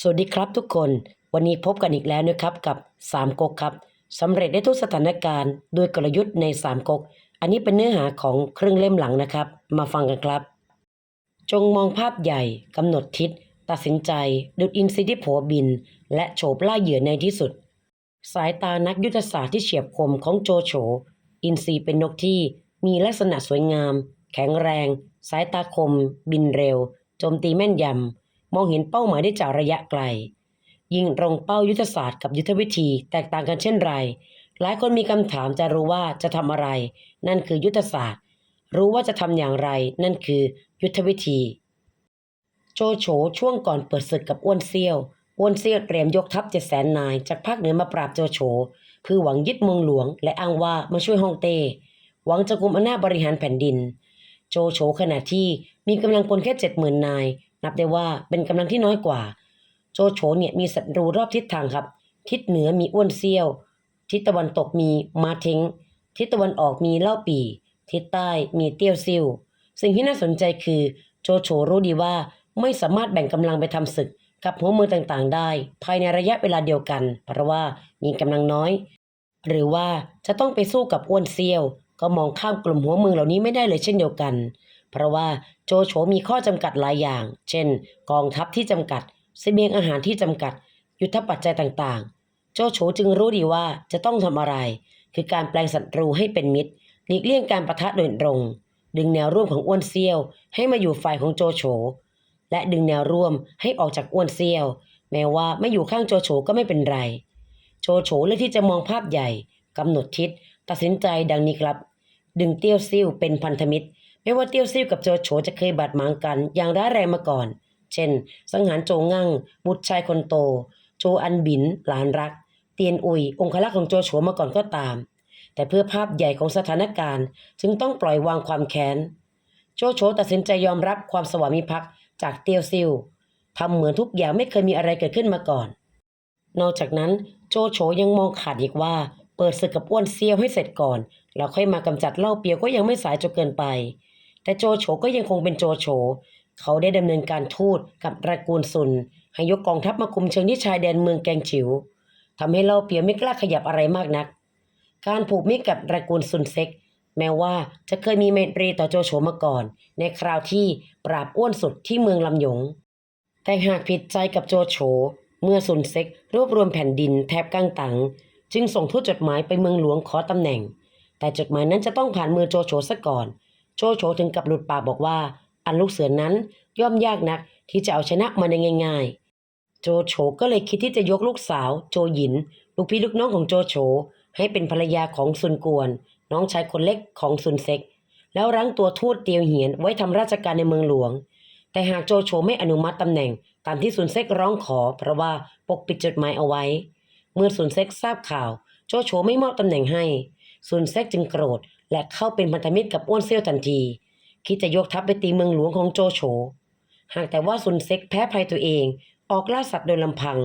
สวัสดีครับทุกคน วันนี้พบกันอีกแล้วนะครับกับสามก๊กครับสำเร็จได้ทุกสถานการณ์ด้วยกลยุทธ์ในสามก๊กอันนี้เป็นเนื้อหาของครึ่งเล่มหลังนะครับ มาฟังกันครับ จงมองภาพใหญ่กำหนดทิศ ตัดสินใจดุดอินทรีที่โผบิน และโฉบล่าเหยื่อในที่สุด สายตานักยุทธศาสตร์ที่เฉียบคมของโจโฉ อินทรีเป็นนกที่มีลักษณะสวยงาม แข็งแรง สายตาคม บินเร็วโจมตีแม่นยำ มองเห็นเป้าหมายได้จากระยะไกล ยิ่งตรงเป้ายุทธศาสตร์กับยุทธวิธีแตกต่างกันเช่นไร หลายคนมีคำถามจะรู้ว่าจะทำอะไร นั่นคือยุทธศาสตร์ รู้ว่าจะทำอย่างไร นั่นคือยุทธวิธี โจโฉช่วงก่อนเปิดศึกกับอ้วนเซี่ยวอ้วนเซี่ยวเตรียมยกทัพเจ็ดแสนนายจากภาคเหนือมาปราบโจโฉเพื่อหวังยึดเมืองหลวง และอ้างว่ามาช่วยฮ่องเต้หวังจะกุมอำนาจบริหารแผ่นดิน โจโฉขณะที่มีกำลังพลแค่เจ็ดหมื่นนาย นับได้ว่าเป็นกำลังที่น้อยกว่า โจโฉเนี่ยมีศัตรูรอบทิศทางครับ ทิศเหนือมีอ้วนเซี่ยว ทิศตะวันตกมีมาเทงทิศตะวันออกมีเล่าปีทิศใต้มีเตี้ยวซิ่วสิ่งที่น่าสนใจคือโจโฉรู้ดีว่าไม่สามารถแบ่งกำลังไปทำศึกกับหัวเมืองต่างๆ ได้ ภายในระยะเวลาเดียวกัน เพราะว่ามีกำลังน้อย หรือว่าจะต้องไปสู้กับอ้วนเซี่ยว ก็มองข้ามกลุ่มหัวเมืองเหล่านี้ไม่ได้เลยเช่นเดียวกัน เพราะว่าโจโฉมีข้อจำกัดหลายอย่าง เช่น กองทัพที่จำกัดเสบียงอาหารที่จำกัด ยุทธปัจจัยต่างๆ โจโฉจึงรู้ดีว่าจะต้องทำอะไร คือการแปลงศัตรูให้เป็นมิตร หลีกเลี่ยงการประทะโดยตรง ดึงแนวร่วมของอ้วนเซี่ยว ให้มาอยู่ฝ่ายของโจโฉ และดึงแนวร่วมให้ออกจากอ้วนเซี่ยว แม้ว่าไม่อยู่ข้างโจโฉก็ไม่เป็นไร โจโฉเลือกที่จะมองภาพใหญ่กำหนดทิศ ตัดสินใจดังนี้ครับ ดึงเตี้ยวซิ่วเป็นพันธมิตร ไม่ว่าเตี้ยวซิ่วกับโจโฉจะเคยบาดหมางกัน อย่างร้ายแรงมาก่อน เช่น สังหารโจงั่ง บุตรชายคนโต โจอันบิน หลานรัก เตียนอุย องคลักษ์ของโจโฉมาก่อนก็ตาม แต่เพื่อภาพใหญ่ของสถานการณ์จึงต้องปล่อยวางความแค้น โจโฉตัดสินใจยอมรับความสวามิภักดิ์จากเตียวซิ่วทำเหมือนทุกอย่างไม่เคยมีอะไรเกิดขึ้นมาก่อน นอกจากนั้นโจโฉยังมองขาดอีกว่า เปิดศึกกับอ้วนเซียวให้เสร็จก่อน แล้วค่อยมากำจัดเล่าเปียวก็ยังไม่สายจนเกินไป แต่โจโฉก็ยังคงเป็นโจโฉ เขาได้ดำเนินการทูตกับตระกูลซุน ให้ยกกองทัพมาคุมเชิงที่ชายแดนเมืองแกงฉิวทำให้เล่าเปียวไม่กล้าขยับอะไรมากนัก การผูกมิตรกับตระกูลซุนเซ็ก แม้ว่าจะเคยมีไมตรีต่อโจโฉมาก่อน ในคราวที่ปราบอ้วนสุดที่เมืองลำหยง แต่หากผิดใจกับโจโฉ เมื่อซุนเซ็กรวบรวมแผ่นดินแถบกังตังจึงส่งทูตจดหมายไปเมืองหลวงขอตำแหน่ง แต่จดหมายนั้นจะต้องผ่านมือโจโฉซะก่อน โจโฉถึงกับหลุดปากบอกว่า อันลูกเสือนั้นย่อมยากนักที่จะเอาชนะมันได้ง่าย ๆ โจโฉก็เลยคิดที่จะยกลูกสาว โจหยิน ลูกพี่ลูกน้องของโจโฉให้เป็นภรรยาของซุนกวน น้องชายคนเล็กของซุนเซ็ก แล้วรั้งตัวทูตเตียวเหียนไว้ทำราชการในเมืองหลวง แต่หากโจโฉไม่อนุมัติตำแหน่งตามที่ซุนเซ็กร้องขอ เพราะว่าปกปิดจดหมายเอาไว้ เมื่อซุนเซ็กทราบข่าว โจโฉไม่มอบตำแหน่งให้ซุนเซ็กจึงโกรธ และเข้าเป็นพันธมิตรกับอ้วนเซี่ยวทันที คิดจะยกทัพไปตีเมืองหลวงของโจโฉ หากแต่ว่าซุนเซ็กแพ้ภัยตัวเอง ออกล่าสัตว์โดยลำพัง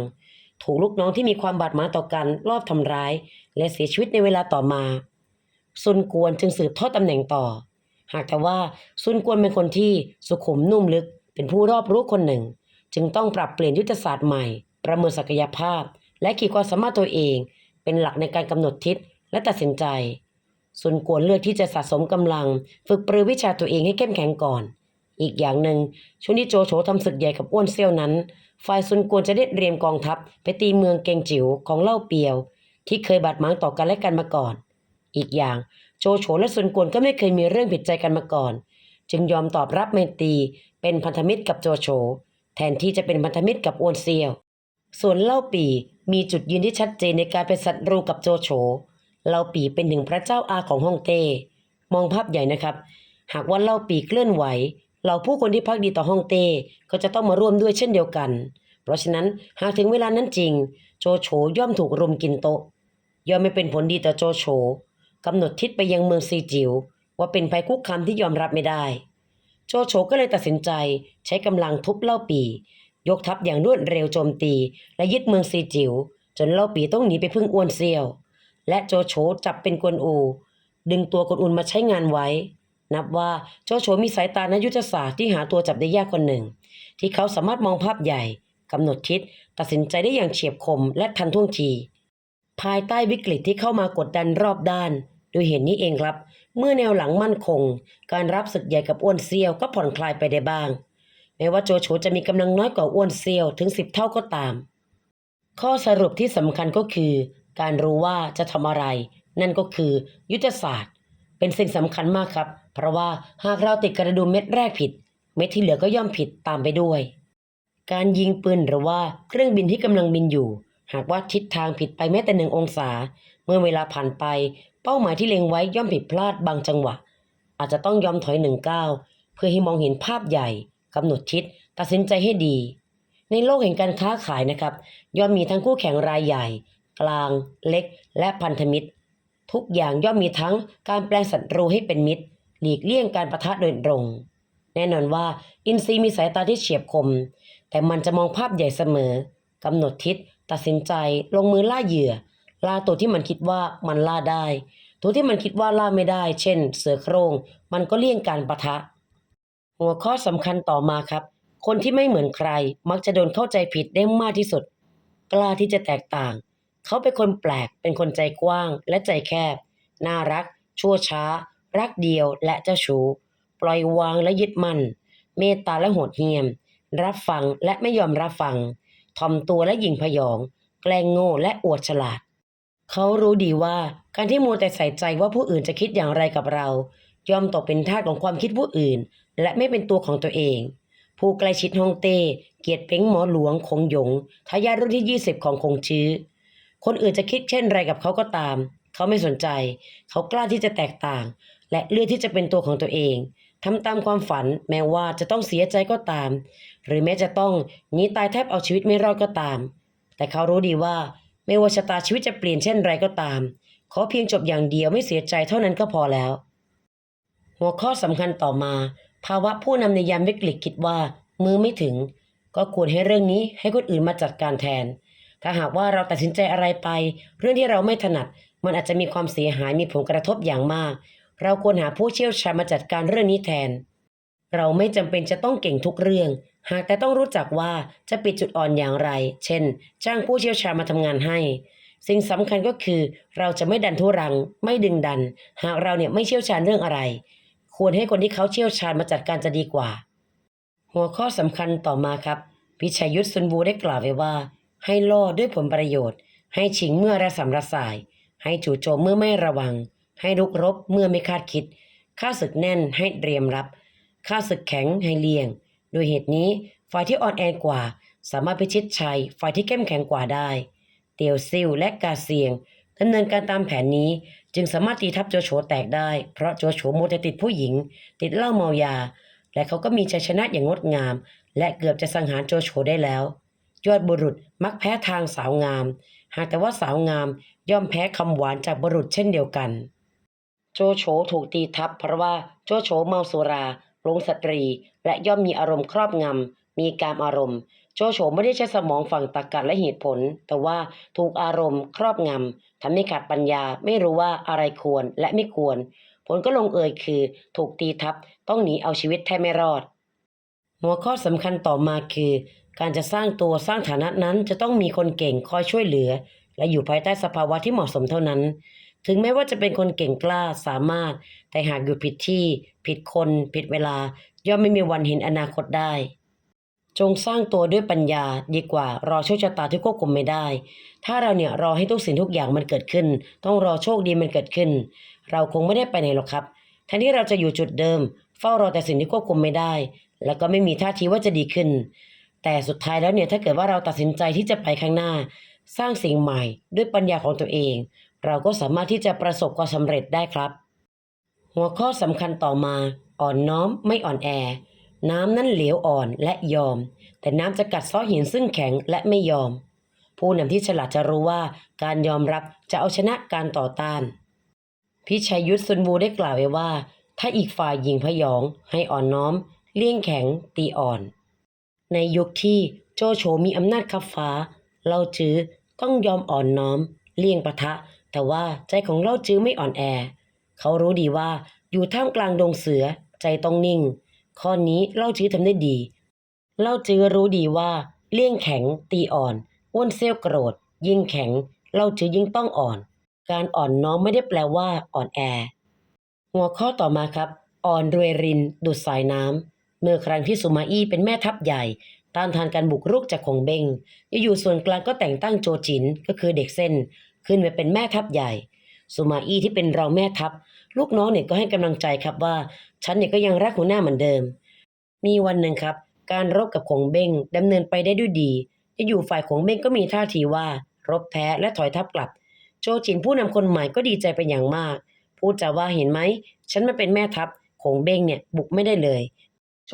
ถูกลูกน้องที่มีความบาดหมางต่อกันลอบทำร้าย และเสียชีวิตในเวลาต่อมา ซุนกวนจึงสืบทอดตำแหน่งต่อ หากแต่ว่าซุนกวนเป็นคนที่สุขุมนุ่มลึก เป็นผู้รอบรู้คนหนึ่ง จึงต้องปรับเปลี่ยนยุทธศาสตร์ใหม่ ประเมินศักยภาพ และขีดความสามารถตัวเอง เป็นหลักในการกำหนดทิศและตัดสินใจ ซุนกวนเลือกที่จะสะสมกำลัง ฝึกปรือวิชาตัวเองให้เข้มแข็งก่อน อีกอย่างหนึ่งช่วงที่โจโฉทำศึกใหญ่กับอ้วนเซี่ยวนั้น ฝ่ายซุนกวนจะได้เรียมกองทัพไปตีเมืองเกงจิ๋วของเล่าเปียว ที่เคยบาดหมางต่อกันและกันมาก่อน อีกอย่างโจโฉและซุนกวนก็ไม่เคยมีเรื่องผิดใจกันมาก่อน จึงยอมตอบรับไมตีเป็นพันธมิตรกับโจโฉแทนที่จะเป็นพันธมิตรกับอ้วนเซี่ยว ส่วนเล่าปีมีจุดยืนที่ชัดเจนในการเป็นศัตรูกับโจโฉ เล่าปีเป็นหนึ่งพระเจ้าอาของฮ่องเต้ มองภาพใหญ่นะครับ หากว่าเล่าปีเคลื่อนไหว เราผู้คนที่พักดีต่อฮ่องเต้ก็จะต้องมาร่วมด้วยเช่นเดียวกัน เพราะฉะนั้นหากถึงเวลานั้นจริง โจโฉย่อมถูกรุมกินโต๊ะ ย่อมไม่เป็นผลดีต่อโจโฉกำหนดทิศไปยังเมืองซีจิวว่าเป็นภัยคุกคามที่ยอมรับไม่ได้ โจโฉก็เลยตัดสินใจใช้กำลังทุบเล่าปี ยกทัพอย่างรวดเร็วโจมตี และยึดเมืองซีจิวจนเล่าปีต้องหนีไปพึ่งอ้วนเซียว และโจโฉจับเป็นกวนอู ดึงตัวกวนอูมาใช้งานไว้ นับว่าโจโฉมีสายตาในยุทธศาสตร์ที่หาตัวจับได้ยากคนหนึ่ง ที่เขาสามารถมองภาพใหญ่กำหนดทิศตัดสินใจได้อย่างเฉียบคมและทันท่วงที ภายใต้วิกฤตที่เข้ามากดดันรอบด้านโดยเหตุนนี้เองครับ เมื่อแนวหลังมั่นคง การรับศึกใหญ่กับอ้วนเซียวก็ผ่อนคลายไปได้บ้างแม้ว่าโจโฉจะมีกำลังน้อยกว่าอ้วนเซียวถึงสิบเท่าก็ตาม ข้อสรุปที่สำคัญก็คือ การรู้ว่าจะทำอะไร นั่นก็คือยุทธศาสตร์ เป็นสิ่งสำคัญมากครับ เพราะว่าหากเราติดกระดุมเม็ดแรกผิด เม็ดที่เหลือก็ย่อมผิดตามไปด้วย การยิงปืนหรือว่าเครื่องบินที่กำลังบินอยู่ หากว่าทิศทางผิดไปแม้แต่หนึ่งองศา เมื่อเวลาผ่านไป เป้าหมายที่เล็งไว้ย่อมผิดพลาดบางจังหวะ อาจจะต้องยอมถอยหนึ่งก้าวเพื่อให้มองเห็นภาพใหญ่กำหนดทิศตัดสินใจให้ดีในโลกแห่งการค้าขายนะครับย่อมมีทั้งคู่แข่งรายใหญ่ กลาง เล็ก และพันธมิตร ทุกอย่างย่อมมีทั้งการแปลงศัตรูให้เป็นมิตร หลีกเลี่ยงการประทะโดยตรง แน่นอนว่า อินทรีย์มีสายตาที่เฉียบคม แต่มันจะมองภาพใหญ่เสมอกำหนดทิศ ตัดสินใจ ลงมือล่าเหยื่อ ล่าตัวที่มันคิดว่ามันล่าได้ ตัวที่มันคิดว่าล่าไม่ได้ เช่น เสือโครงมันก็เลี่ยงการประทะ หัวข้อสำคัญต่อมาครับ คนที่ไม่เหมือนใคร มักจะโดนเข้าใจผิดได้มากที่สุด กล้าที่จะแตกต่าง เขาเป็นคนแปลก เป็นคนใจกว้างและใจแคบ น่ารัก ชั่วช้า รักเดียวและเจ้าชู้ ปล่อยวางและยึดมั่น เมตตาและโหดเหี้ยม รับฟังและไม่ยอมรับฟังถ่อมตัวและหยิ่งพยอง แกล้งโง่และอวดฉลาด เขารู้ดีว่าการที่มัวแต่ใส่ใจว่าผู้อื่นจะคิดอย่างไรกับเรา ย่อมตกเป็นทาสของความคิดผู้อื่น และไม่เป็นตัวของตัวเองผู้ใกล้ชิดฮ่องเต้ เกียรติเพ้งหมอหลวงคงหยงทายาทรุ่นที่ 20 ของคงชื้อ คนอื่นจะคิดเช่นไรกับเขาก็ตาม เขาไม่สนใจ เขากล้าที่จะแตกต่าง และเลือกที่จะเป็นตัวของตัวเองทำตามความฝันแม้ว่าจะต้องเสียใจก็ตาม หรือแม้จะต้องหนีตายแทบเอาชีวิตไม่รอดก็ตาม แต่เขารู้ดีว่าไม่ว่าชะตาชีวิตจะเปลี่ยนเช่นไรก็ตาม ขอเพียงจบอย่างเดียวไม่เสียใจเท่านั้นก็พอแล้ว หัวข้อสำคัญต่อมา ภาวะผู้นำในยามวิกฤตคิดว่า มือไม่ถึง ก็ควรให้เรื่องนี้ให้คนอื่นมาจัดการแทน ถ้าหากว่าเราตัดสินใจอะไรไป เรื่องที่เราไม่ถนัด มันอาจจะมีความเสียหายมีผลกระทบอย่างมาก เราควรหาผู้เชี่ยวชาญมาจัดการเรื่องนี้แทน เราไม่จำเป็นจะต้องเก่งทุกเรื่อง หากแต่ต้องรู้จักว่าจะปิดจุดอ่อนอย่างไร เช่น จ้างผู้เชี่ยวชาญมาทำงานให้ สิ่งสำคัญก็คือเราจะไม่ดันทุรัง ไม่ดึงดัน หากเราเนี่ยไม่เชี่ยวชาญเรื่องอะไร ควรให้คนที่เขาเชี่ยวชาญมาจัดการจะดีกว่า หัวข้อสำคัญต่อมาครับ พิชัยยุทธซุนบูได้กล่าวไว้ว่า ให้ล่อด้วยผลประโยชน์ ให้ชิงเมื่อระสำระสาย ให้จู่โจมเมื่อไม่ระวัง ให้รุกรบเมื่อไม่คาดคิดข้าศึกแน่นให้เตรียมรับข้าศึกแข็งให้เลี่ยง โดยเหตุนี้ฝ่ายที่อ่อนแอกว่า สามารถพิชิตชัยฝ่ายที่เข้มแข็งกว่าได้ เตียวซิ่วและกาเซียงดำเนินการตามแผนนี้จึงสามารถตีทัพโจโฉแตกได้ เพราะโจโฉโมวแต่ติดผู้หญิง ติดเหล้าเมายา และเขาก็มีชัยชนะอย่างงดงาม และเกือบจะสังหารโจโฉได้แล้ว ยอดบุรุษมักแพ้ทางสาวงาม หากแต่ว่าสาวงามย่อมแพ้คำหวานจากบุรุษเช่นเดียวกัน โจโฉถูกตีทับเพราะว่าโจโฉเมาสุราลงสตรี และย่อมมีอารมณ์ครอบงำ มีการอารมณ์ โจโฉไม่ได้ใช้สมองฝั่งตรรกะและเหตุผล แต่ว่าถูกอารมณ์ครอบงำทำให้ขาดปัญญาไม่รู้ว่าอะไรควรและไม่ควร ผลก็ลงเอยคือ ถูกตีทับต้องหนีเอาชีวิตแทบไม่รอด หัวข้อสำคัญต่อมาคือ การจะสร้างตัวสร้างฐานะนั้นจะต้องมีคนเก่งคอยช่วยเหลือ และอยู่ภายใต้สภาวะที่เหมาะสมเท่านั้น ถึงแม้ว่าจะเป็นคนเก่งกล้าสามารถ แต่หากอยู่ผิดที่ ผิดคน ผิดเวลา ย่อมไม่มีวันเห็นอนาคตได้ จงสร้างตัวด้วยปัญญาดีกว่ารอโชคชะตาที่ควบคุมไม่ได้ ถ้าเราเนี่ยรอให้ทุกสิ่งทุกอย่างมันเกิดขึ้น ต้องรอโชคดีมันเกิดขึ้น เราคงไม่ได้ไปไหนหรอกครับแทนที่เราจะอยู่จุดเดิม เฝ้ารอแต่สิ่งที่ควบคุมไม่ได้ แล้วก็ไม่มีท่าทีว่าจะดีขึ้น แต่สุดท้ายแล้วเนี่ยถ้าเกิดว่าเราตัดสินใจที่จะไปข้างหน้า สร้างสิ่งใหม่ด้วยปัญญาของตัวเอง เราก็สามารถที่จะประสบความสำเร็จได้ครับ หัวข้อสำคัญต่อมา อ่อนน้อมไม่อ่อนแอ น้ำนั้นเหลวอ่อนและยอม แต่น้ำจะกัดซ้อหินซึ่งแข็งและไม่ยอม ผู้นำที่ฉลาดจะรู้ว่าการยอมรับจะเอาชนะการต่อต้านพิชัยยุทธซุนวูได้กล่าวไว้ว่า ถ้าอีกฝ่ายหญิงพยอง ให้อ่อนน้อม เลี่ยงแข็ง ตีอ่อน ในยุคที่โจโฉมีอำนาจขับฟ้า เล่าจื้อต้องยอมอ่อนน้อม เลี่ยงปะทะ แต่ว่าใจของเล่าจื้อไม่อ่อนแอ เขารู้ดีว่าอยู่ท่ามกลางดงเสือใจต้องนิ่ง ข้อนี้เล่าจื้อทำได้ดี เล่าจื้อรู้ดีว่า เลี่ยงแข็ง ตีอ่อนอ้วนเซี่ยวโกรธ ยิ่งแข็งเราถือยิ่งต้องอ่อน การอ่อนน้อมไม่ได้แปลว่าอ่อนแอ หัวข้อต่อมาครับ อ่อนรวยริน ดุดสายน้ำ เมื่อครั้งที่สุมาอี้เป็นแม่ทัพใหญ่ ต้านทานการบุกรุกจากคงเบงอยู่ๆส่วนกลางก็แต่งตั้งโจจินก็คือเด็กเส้น ขึ้นมาเป็นแม่ทัพใหญ่สุมาอี้ที่เป็นรองแม่ทัพ ลูกน้องเนี่ยก็ให้กำลังใจครับว่า ฉันเนี่ยก็ยังรักหัวหน้าเหมือนเดิม มีวันหนึ่งครับ การรบกับคงเบ้งดำเนินไปได้ด้วยดีอยู่ฝ่ายคงเบ้งก็มีท่าทีว่า รบแพ้และถอยทัพกลับ โจจินผู้นำคนใหม่ก็ดีใจเป็นอย่างมาก พูดจาว่าเห็นไหม ฉันมาเป็นแม่ทัพคงเบ้งเนี่ยบุกไม่ได้เลย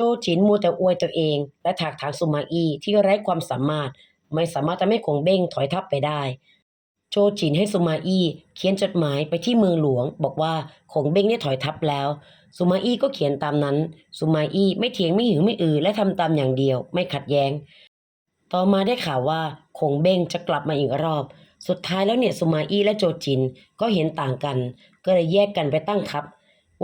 โจจินมัวแต่อวยตัวเอง และถากถางสุมาอี้ที่ไร้ความสามารถ ไม่สามารถทำให้คงเบ้งถอยทัพไปได้โจจินให้สุมาอี้เขียนจดหมายไปที่เมืองหลวง บอกว่าคงเบ้งเนี่ยถอยทัพแล้วสุมาอี้ก็เขียนตามนั้นสุมาอี้ไม่เถียงไม่หือไม่อือและทำตามอย่างเดียว ไม่ขัดแย้ง ต่อมาได้ข่าวว่าคงเบ้งจะกลับมาอีกรอบ สุดท้ายแล้วเนี่ยสุมาอี้และโจจินก็เห็นต่างกัน ก็เลยแยกกันไปตั้งทัพ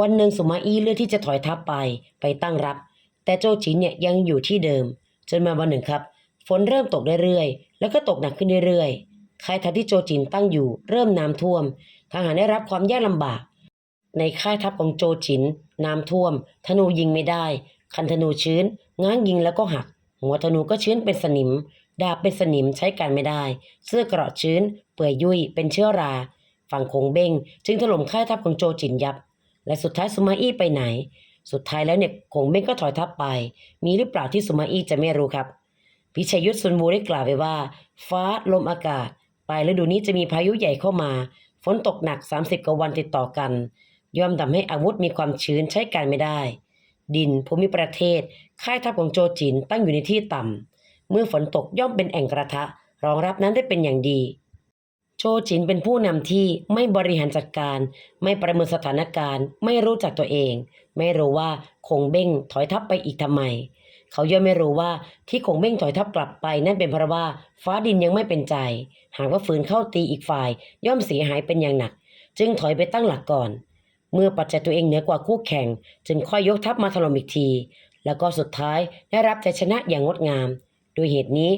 วันหนึ่งสุมาอี้เลือกที่จะถอยทัพไปไปตั้งรับ แต่โจจินเนี่ยยังอยู่ที่เดิม จนมาวันหนึ่งครับ ฝนเริ่มตกเรื่อยๆ แล้วก็ตกหนักขึ้นเรื่อยๆ ค่ายทัพที่โจจินตั้งอยู่เริ่มน้ำท่วม ทหารได้รับความยากลำบาก ในค่ายทัพของโจจิน น้ำท่วม ธนูยิงไม่ได้ คันธนูชื้น ง้างยิงแล้วก็หัก หัวธนูก็ชื้นเป็นสนิม ดาบเป็นสนิมใช้การไม่ได้ เสื้อเกราะชื้น เปื่อยยุ่ย เป็นเชื้อรา ฝั่งคงเบ้งจึงถล่มค่ายทัพของโจจินยับ และสุดท้ายสุมาอี้ไปไหน สุดท้ายแล้วเนี่ยคงเบ้งก็ถอยทัพไป มีหรือเปล่าที่สุมาอี้จะไม่รู้ครับ พิชัยยุทธซุนวูได้กล่าวไว้ว่า ฟ้าลมอากาศ ปลายฤดูนี้จะมีพายุใหญ่เข้ามา ฝนตกหนัก 30 กว่าวันติดต่อกัน ย่อมทำให้อาวุธมีความชื้นใช้การไม่ได้ ดินภูมิประเทศ ค่ายทัพของโจจินตั้งอยู่ในที่ต่ำเมื่อฝนตกย่อมเป็นแอ่งกระทะ รองรับนั้นได้เป็นอย่างดี โจจินเป็นผู้นำที่ไม่บริหารจัดการ ไม่ประเมินสถานการณ์ ไม่รู้จักตัวเอง ไม่รู้ว่าคงเบ้งถอยทัพไปอีกทำไม เขาย่อมไม่รู้ว่าที่คงเบ้งถอยทัพกลับไป นั่นเป็นเพราะว่าฟ้าดินยังไม่เป็นใจ หากว่าฝืนเข้าตีอีกฝ่าย ย่อมเสียหายเป็นอย่างหนัก จึงถอยไปตั้งหลักก่อน เมื่อปัจจัยตัวเองเหนือกว่าคู่แข่ง จึงค่อยยกทัพมาถล่มอีกที แล้วก็สุดท้ายได้รับชัยชนะอย่างงดงาม ด้วยเหตุนี้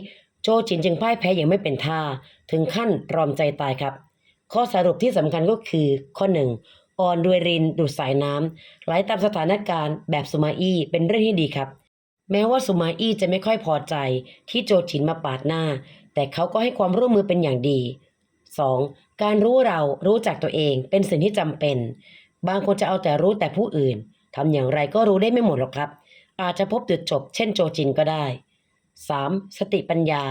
โจจินจึงพ่ายแพ้อย่างไม่เป็นท่า ถึงขั้นตรอมใจตายครับ ข้อสรุปที่สำคัญก็คือข้อหนึ่งอ่อนด้วยรินดูดสายน้ำไหลตามสถานการณ์แบบสุมาอี้เป็นเรื่องที่ดีครับ แม้ว่าสุมาอี้จะไม่ค่อยพอใจที่โจจินมาปาดหน้า แต่เขาก็ให้ความร่วมมือเป็นอย่างดี 2. การรู้เรารู้จักตัวเองเป็นสิ่งที่จำเป็น บางคนจะเอาแต่รู้แต่ผู้อื่นทำอย่างไรก็รู้ได้ไม่หมดหรอกครับ อาจจะพบจุดจบเช่นโจจินก็ได้ 3. สติปัญญา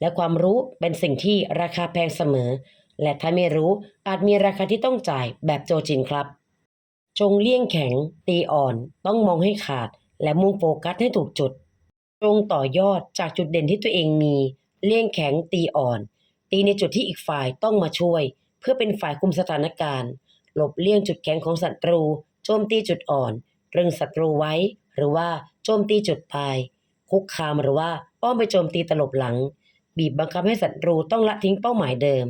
และความรู้เป็นสิ่งที่ราคาแพงเสมอ และถ้าไม่รู้อาจมีราคาที่ต้องจ่ายแบบโจจินครับ จงเลี่ยงแข็ง ตีอ่อน ต้องมองให้ขาด และมุ่งโฟกัสให้ถูกจุด จงต่อยอดจากจุดเด่นที่ตัวเองมี เลี่ยงแข็งตีอ่อน ตีในจุดที่อีกฝ่ายต้องมาช่วย เพื่อเป็นฝ่ายคุมสถานการณ์ หลบเลี่ยงจุดแข็งของศัตรู โจมตีจุดอ่อนตรึงศัตรูไว้ หรือว่าโจมตีจุดตาย คุกคามหรือว่า อ้อมไปโจมตีตลบหลัง บีบบังคับให้ศัตรูต้องละทิ้งเป้าหมายเดิม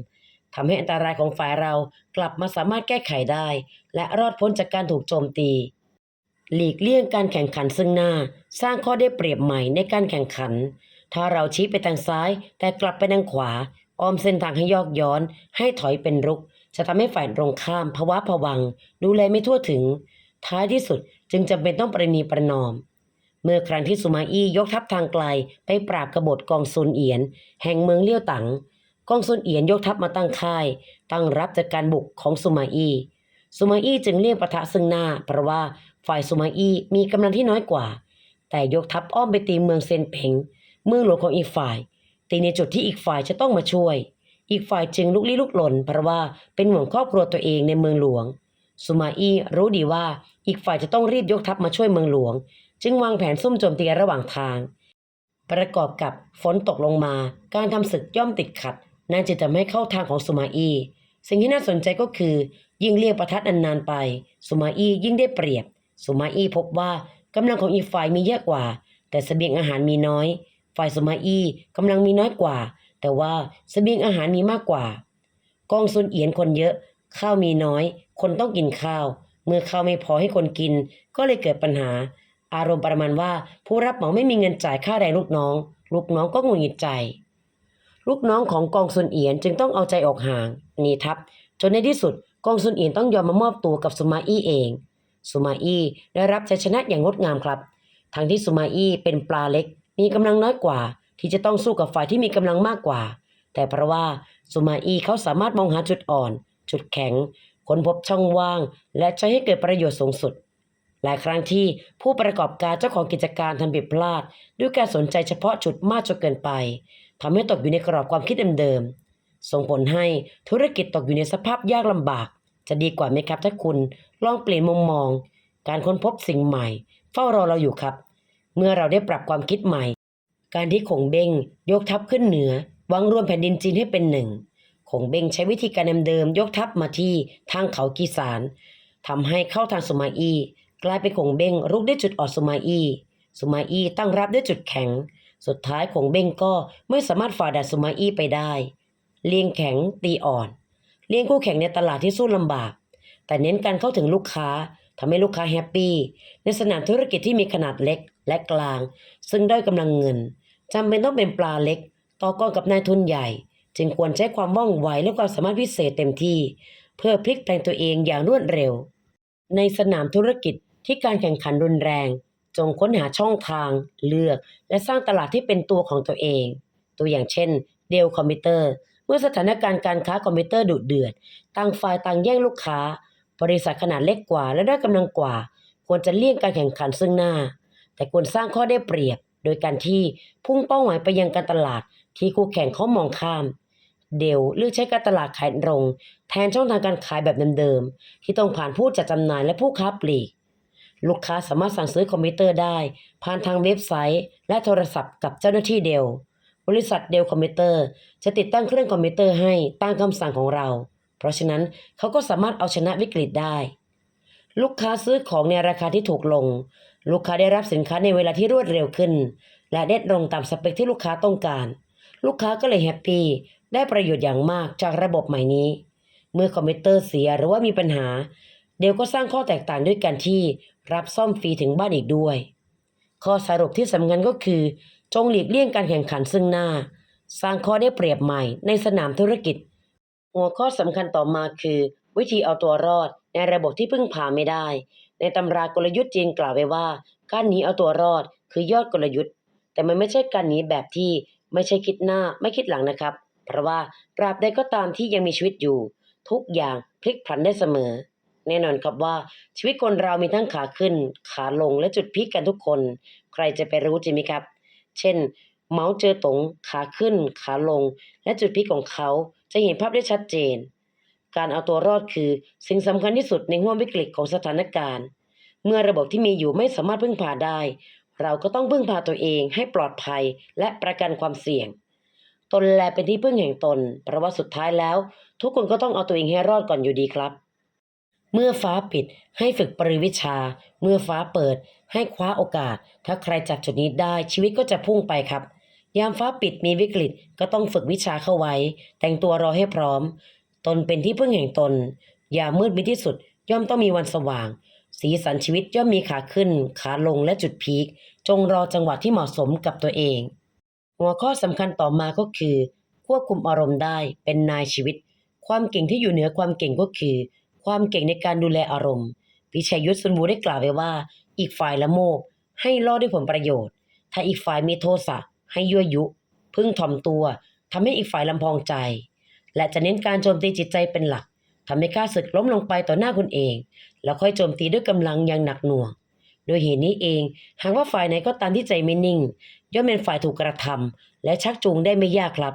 ทำให้อันตรายของฝ่ายเรากลับมาสามารถแก้ไขได้ และรอดพ้นจากการถูกโจมตี หลีกเลี่ยงการแข่งขันซึ่งหน้า สร้างข้อได้เปรียบใหม่ในการแข่งขัน ถ้าเราชี้ไปทางซ้าย แต่กลับไปทางขวา อ้อมเส้นทางให้ยอกย้อน ให้ถอยเป็นรุก จะทำให้ฝ่ายตรงข้ามภาวะผวัง ดูแลไม่ทั่วถึง ท้ายที่สุดจึงจำเป็นต้องประนีประนอม เมื่อครั้งที่สุมาอี้ยกทัพทางไกลไปปราบกบฏกองซุนเอียน แห่งเมืองเลี้ยวตังกองซุนเอียนยกทัพมาตั้งค่าย ตั้งรับจากการบุกของสุมาอี้สุมาอี้จึงเลี่ยงปะทะซึ่งหน้า เพราะว่าฝ่ายสุมาอี้มีกำลังที่น้อยกว่า แต่ยกทัพอ้อมไปตีเมืองเซนเพ็งเมืองหลวงของอีกฝ่าย ตีในจุดที่อีกฝ่ายจะต้องมาช่วย อีกฝ่ายจึงลุกลี้ลุกลนเพราะว่าเป็นห่วงครอบครัวตัวเองในเมืองหลวงสุมาอี้รู้ดีว่าอีกฝ่ายจะต้องรีบยกทัพมาช่วยเมืองหลวง จึงวางแผนซุ่มโจมตีระหว่างทาง ประกอบกับฝนตกลงมา การทำศึกย่อมติดขัดนั่นจะทำให้เข้าทางของสุมาอี้สิ่งที่น่าสนใจก็คือ ยิ่งเลี่ยงประทัดนานๆไป สุมาอี้ยิ่งได้เปรียบ สุมาอี้พบว่ากำลังของอีกฝ่ายมีเยอะกว่า แต่เสบียงอาหารมีน้อย ฝ่ายสุมาอี้กำลังมีน้อยกว่า แต่ว่าเสบียงอาหารมีมากกว่า กองซุนเอียนคนเยอะ ข้าวมีน้อย คนต้องกินข้าว เมื่อข้าวไม่พอให้คนกิน ก็เลยเกิดปัญหา อารมณ์ประมาณว่าผู้รับเหมาไม่มีเงินจ่ายค่าแรงลูกน้อง ลูกน้องก็หงุดหงิดใจ ลูกน้องของกองซุนเอียนจึงต้องเอาใจออกห่างหนีทัพจนในที่สุดกองซุนเอียนต้องยอมมามอบตัวกับสุมาอี้เองสุมาอี้ได้รับชัยชนะอย่างงดงามครับ ทั้งที่สุมาอี้เป็นปลาเล็ก มีกำลังน้อยกว่า ที่จะต้องสู้กับฝ่ายที่มีกำลังมากกว่า แต่เพราะว่าสุมาอี้เขาสามารถมองหาจุดอ่อน จุดแข็งค้นพบช่องว่าง และใช้ให้เกิดประโยชน์สูงสุด หลายครั้งที่ผู้ประกอบการเจ้าของกิจการทำผิดพลาด ด้วยการสนใจเฉพาะจุดมากจนเกินไปทำให้ตกอยู่ในกรอบความคิดเดิมๆส่งผลให้ธุรกิจตกอยู่ในสภาพยากลำบาก จะดีกว่าไหมครับถ้าคุณลองเปลี่ยนมุมมอง การค้นพบสิ่งใหม่ เฝ้ารอเราอยู่ครับ เมื่อเราได้ปรับความคิดใหม่ การที่ขงเบ้งยกทัพขึ้นเหนือวางรวมแผ่นดินจีนให้เป็นหนึ่งขงเบ้งใช้วิธีการเดิมๆยกทัพมาที่ทางเขากีสานทำให้เข้าทางสมาอี กลายเป็นขงเบ้งรุกด้วยจุดอ่อนสุมาอีสุมาอีตั้งรับด้วยจุดแข็ง สุดท้ายขงเบ้งก็ไม่สามารถฝ่าด่านสุมาอีไปได้ เลียงแข็งตีอ่อน เลี้ยงคู่แข่งในตลาดที่สู้ลำบาก แต่เน้นการเข้าถึงลูกค้าทำให้ลูกค้าแฮปปี้ในสนามธุรกิจที่มีขนาดเล็กและกลาง ซึ่งด้อยกำลังเงินจำเป็นต้องเป็นปลาเล็กต่อกรกับนายทุนใหญ่ จึงควรใช้ความว่องไวและความสามารถพิเศษเต็มที่ เพื่อพลิกแปลงตัวเองอย่างรวดเร็ว ในสนามธุรกิจ ที่การแข่งขันรุนแรง จงค้นหาช่องทาง เลือก และสร้างตลาดที่เป็นตัวของตัวเอง ตัวอย่างเช่น เดลคอมพิวเตอร์ เมื่อสถานการณ์การค้าคอมพิวเตอร์ดุเดือด ต่างฝ่ายต่างแย่งลูกค้า บริษัทขนาดเล็กกว่าและได้กำลังกว่า ควรจะเลี่ยงการแข่งขันซึ่งหน้า แต่ควรสร้างข้อได้เปรียบ โดยการที่พุ่งเป้าหมายไปยังการตลาด ที่คู่แข่งเขามองข้ามเดลเลือกใช้การตลาดขายตรง แทนช่องทางการขายแบบเดิมๆที่ต้องผ่านผู้จัดจำหน่ายและผู้ค้าปลีก ลูกค้าสามารถสั่งซื้อคอมพิวเตอร์ได้ ผ่านทางเว็บไซต์ และโทรศัพท์กับเจ้าหน้าที่เดล บริษัทเดลคอมพิวเตอร์จะติดตั้งเครื่องคอมพิวเตอร์ให้ตามคำสั่งของเรา เพราะฉะนั้นเขาก็สามารถเอาชนะวิกฤตได้ ลูกค้าซื้อของในราคาที่ถูกลง ลูกค้าได้รับสินค้าในเวลาที่รวดเร็วขึ้น และได้ตรงตามสเปคที่ลูกค้าต้องการ ลูกค้าก็เลยแฮปปี้ได้ประโยชน์อย่างมากจากระบบใหม่นี้ เมื่อคอมพิวเตอร์เสียหรือว่ามีปัญหา เดลก็สร้างข้อแตกต่างด้วยกันที่รับซ่อมฟรีถึงบ้านอีกด้วย ข้อสรุปที่สำคัญก็คือ จงหลีกเลี่ยงการแข่งขันซึ่งหน้า สร้างข้อได้เปรียบใหม่ในสนามธุรกิจ หัวข้อสำคัญต่อมาคือ วิธีเอาตัวรอดในระบบที่พึ่งพาไม่ได้ ในตำรากลยุทธ์จีนกล่าวไว้ว่า การหนีเอาตัวรอดคือยอดกลยุทธ์ แต่มันไม่ใช่การหนีแบบที่ไม่ใช่คิดหน้าไม่คิดหลังนะครับ เพราะว่าตราบใดก็ตามที่ยังมีชีวิตอยู่ ทุกอย่างพลิกผันได้เสมอ แน่นอนครับว่าชีวิตคนเรามีทั้งขาขึ้น ขาลงและจุดพีคกันทุกคน ใครจะไปรู้จริงไหมครับ เช่น เมาส์เจอตงขาขึ้น ขาลง และจุดพีคของเขาจะเห็นภาพได้ชัดเจน การเอาตัวรอดคือสิ่งสำคัญที่สุดในห่วงวิกฤตของสถานการณ์ เมื่อระบบที่มีอยู่ไม่สามารถพึ่งพาได้ เราก็ต้องพึ่งพาตัวเองให้ปลอดภัยและประกันความเสี่ยงตนแลเป็นที่พึ่งแห่งตน เพราะว่าสุดท้ายแล้ว ทุกคนก็ต้องเอาตัวเองให้รอดก่อนอยู่ดีครับ เมื่อฟ้าปิดให้ฝึกปริวิชา เมื่อฟ้าเปิดให้คว้าโอกาส ถ้าใครจับจุดนี้ได้ชีวิตก็จะพุ่งไปครับ ยามฟ้าปิดมีวิกฤตก็ต้องฝึกวิชาเข้าไว้ แต่งตัวรอให้พร้อม ตนเป็นที่พึ่งแห่งตน อย่ามืดมิดที่สุด ย่อมต้องมีวันสว่าง สีสันชีวิตย่อมมีขาขึ้น ขาลงและจุดพีค จงรอจังหวะที่เหมาะสมกับตัวเอง หัวข้อสำคัญต่อมาก็คือ ควบคุมอารมณ์ได้เป็นนายชีวิต ความเก่งที่อยู่เหนือความเก่งก็คือ ความเก่งในการดูแลอารมณ์พิชัยยุทธสุนวูได้กล่าวไว้ว่า อีกฝ่ายละโมบ ให้ล่อด้วยผลประโยชน์ ถ้าอีกฝ่ายมีโทสะให้ยั่วยุ พึ่งถ่อมตัวทำให้อีกฝ่ายลำพองใจ และจะเน้นการโจมตีจิตใจเป็นหลักทำให้ข้าศึกล้มลงไปต่อหน้าคุณเอง แล้วค่อยโจมตีด้วยกำลังอย่างหนักหน่วง โดยเหตุนี้เอง หากว่าฝ่ายไหนก็ตามที่ใจไม่นิ่ง ย่อมเป็นฝ่ายถูกกระทำและชักจูงได้ไม่ยากครับ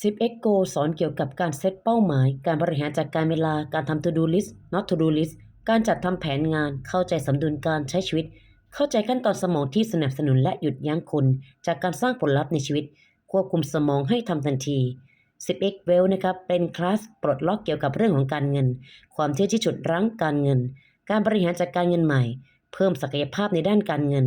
10x Go สอนเกี่ยวกับการเซตเป้าหมาย การบริหารจัดการเวลา การทำ to do list not to do list การจัดทำแผนงาน เข้าใจสมดุลการใช้ชีวิต เข้าใจขั้นตอนสมองที่สนับสนุนและหยุดยั้งคุณจากการสร้างผลลัพธ์ในชีวิต ควบคุมสมองให้ทำทันที 10x Well นะครับ เป็นคลาสปลดล็อกเกี่ยวกับเรื่องของการเงิน ความเชื่อที่ฉุดรั้งการเงิน การบริหารจัดการเงินใหม่ เพิ่มศักยภาพในด้านการเงิน